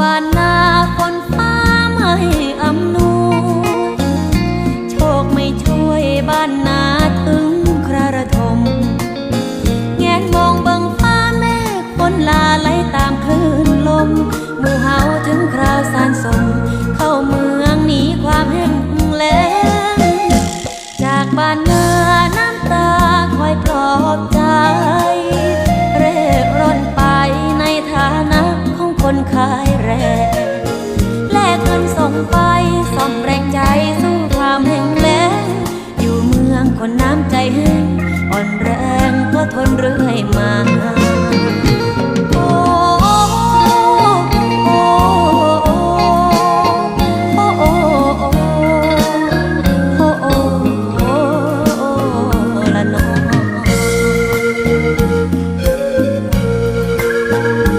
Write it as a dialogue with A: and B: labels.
A: บ้านนาคนฟ้าไม่อำนวยโชคไม่ช่วยบ้านนาถึงคราระทม แงงมองบังฟ้าแม่คนลาไหลตามคลื่นลมหมู่เฮาถึงคราวสานสม เข้าเมืองหนีความแห้งแล้งจากบ้านนา คนขายแรงแลกเงินส่งไปส่อมแรงใจสู้ความแห้งแล้งอยู่เมืองคนน้ำใจแห้งอ่อนแรงก็ทน